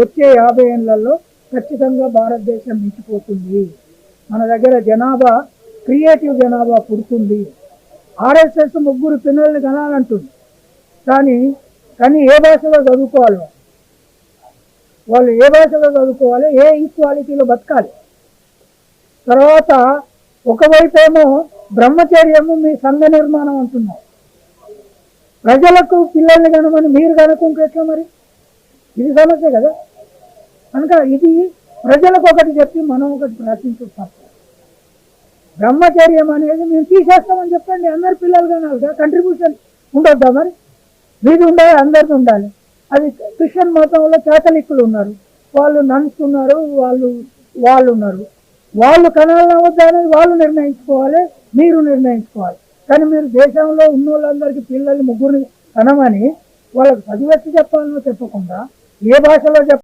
వచ్చే యాభై ఏళ్ళలో ఖచ్చితంగా భారతదేశం మించిపోతుంది. మన దగ్గర జనాభా క్రియేటివ్ జనాభా పుడుతుంది. ఆర్ఎస్ఎస్ ముగ్గురు పిల్లల్ని కనాలంటుంది. కానీ కానీ ఏ భాషలో చదువుకోవాలి వాళ్ళు? ఏ భాషలో చదువుకోవాలి? ఏ ఈక్వాలిటీలో బతకాలి? తర్వాత ఒకవైపు ఏమో బ్రహ్మచర్యము మీ సంఘ నిర్మాణం అంటున్నారు. ప్రజలకు పిల్లల్ని కనమని మీరు కనుక్కుంటే ఎట్లా మరి? ఇది సమస్య కదా. కనుక ఇది ప్రజలకు ఒకటి చెప్పి మనం ఒకటి ప్రశ్నించు బ్రహ్మచర్యం అనేది మేము తీసేస్తామని చెప్పండి. అందరు పిల్లలు కానీ కంట్రిబ్యూషన్ ఉండొద్దా మరి? మీది ఉండాలి అందరిది ఉండాలి. అది క్రిస్టియన్ మతంలో కేథలిక్లు ఉన్నారు. వాళ్ళు నన్స్ ఉన్నారు వాళ్ళు వాళ్ళు ఉన్నారు. వాళ్ళు కనాలని వద్దా అనేది వాళ్ళు నిర్ణయించుకోవాలి మీరు నిర్ణయించుకోవాలి. కానీ మీరు దేశంలో ఉన్న వాళ్ళందరికీ పిల్లల్ని ముగ్గురిని కనమని వాళ్ళకి చదివెత్తి చెప్పాలనో చెప్పకుండా ఏ భాషలో చెప్ప